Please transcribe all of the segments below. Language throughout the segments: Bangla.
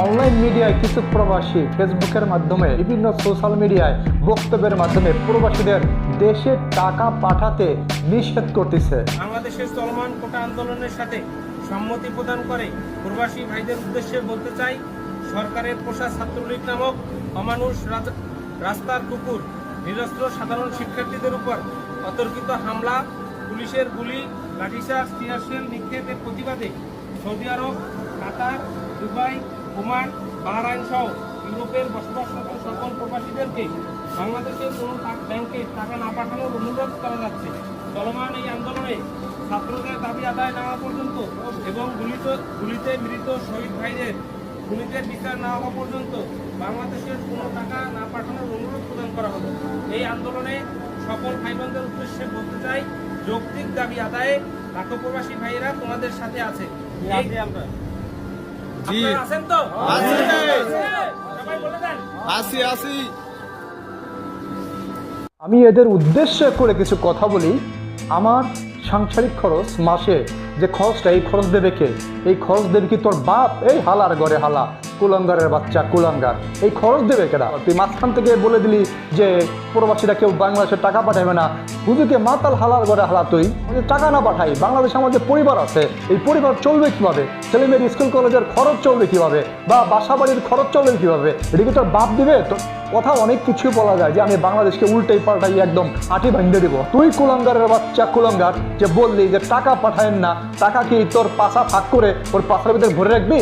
অনলাইন মিডিয়ায় কিছু প্রবাসী ফেসবুকের মাধ্যমে, বিভিন্ন সোশ্যাল মিডিয়ায় বক্তব্যের মাধ্যমে প্রবাসীদের দেশে টাকা পাঠাতে নিষেধ করতেছে। বাংলাদেশের চলমান কোটা আন্দোলনের সাথে সম্মতি প্রদান করে প্রবাসী ভাইদের উদ্দেশ্যে বলতে চাই, সরকারের পোষা ছাত্রলীগ নামক অমানুষ রাস্তার কুকুর, নিরস্ত্র সাধারণ শিক্ষার্থীদের উপর অতর্কিত হামলা, পুলিশের গুলি লাঠিচার্জ টিয়ারশেল নিক্ষেপের প্রতিবাদে Saudi Arab, Qatar, Dubai Oman, Bahrain সহ ইউরোপের বসবাসরত সকল প্রবাসীদেরকে বাংলাদেশের কোনো ব্যাংকে টাকা না পাঠানোর অনুরোধ করা যাচ্ছে। চলমান এই আন্দোলনে ছাত্রদের দাবি আদায় না হওয়া পর্যন্ত এবং গুলিত গুলিতে মৃত শহীদ ভাইদের খুনিদের বিচার না হওয়া পর্যন্ত বাংলাদেশের কোনো টাকা না পাঠানোর অনুরোধ প্রদান করা হলো এই আন্দোলনে সকল ভাই বোনদের উদ্দেশ্যে বলতে চাই, যৌক্তিক দাবি আদায়ে লাখো প্রবাসী ভাইয়েরা তোমাদের সাথে আছে। এই- জি। আছেন তো? আছি। সবাই বলে দেন। আসি আসি। আমি এদের উদ্দেশ্য করে কিছু কথা বলি। আমার সাংসারিক খরচ মাসে যে খরচটা এই খরচ দেবে কে? এই খরচ দেবে কি তোর বাপ? এই হালার ঘরে হালা। কুলাঙ্গারের বাচ্চা, কুলাঙ্গার। এই খরচ দেবে কেনা তুই মাঝখান থেকে বলে দিলি যে প্রবাসীরা কেউ বাংলাদেশে টাকা পাঠাবে না। হুজুকে মাতাল হালার ঘরে হালা তুই। টাকা না পাঠাই। বাংলাদেশে আমাদের পরিবার আছে, এই পরিবার চলবে কীভাবে? ছেলে মেয়ের স্কুল, কলেজের খরচ চলবে কীভাবে? বা বাসা বাড়ির খরচ চলবে কীভাবে? এটা কি তোর বাপ দিবে? তো কথা অনেক কিছু বলা যায় যে আমি বাংলাদেশকে উল্টেই পাল্টাই একদম আটি ভাঙতে দিব। তুই কুলাঙ্গারের বাচ্চা, কুলাঙ্গার, যে বললি যে টাকা পাঠায়েন না, টাকা কি তোর পাশা ফাঁক করে ওর পাশার ভিতরে ভরে রাখবি?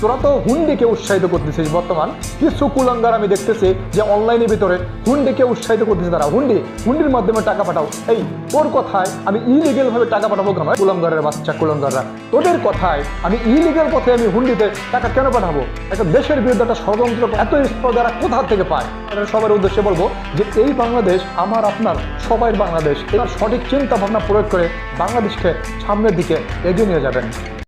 তোরা তো হুন্ডিকে উৎসাহিত করতেছিস বর্তমান। কিছু কুলাঙ্গার আমি দেখতেছি যে অনলাইনের ভিতরে হুন্ডিকে উৎসাহিত করতেছে তারা। হুন্ডি, হুন্ডির মাধ্যমে টাকা পাঠাও। এই তোর কথায় আমি ইলিগেল ভাবে টাকা পাঠাবো কেন? কুলাঙ্গারের বাচ্চা, কুলাঙ্গাররা। তোদের কথায় আমি ইলিগেল পথে আমি হুন্ডিতে টাকা কেন পাঠাবো? একটা দেশের বিরুদ্ধে একটা ষড়যন্ত্র এত স্পর্ধারা কোথা থেকে পায়? সবার উদ্দেশ্যে বলব যে এই বাংলাদেশ আমার, আপনার, সবাই বাংলাদেশ। এবার সঠিক চিন্তা ভাবনা প্রয়োগ করে বাংলাদেশকে সামনের দিকে এগিয়ে নিয়ে যাবেন।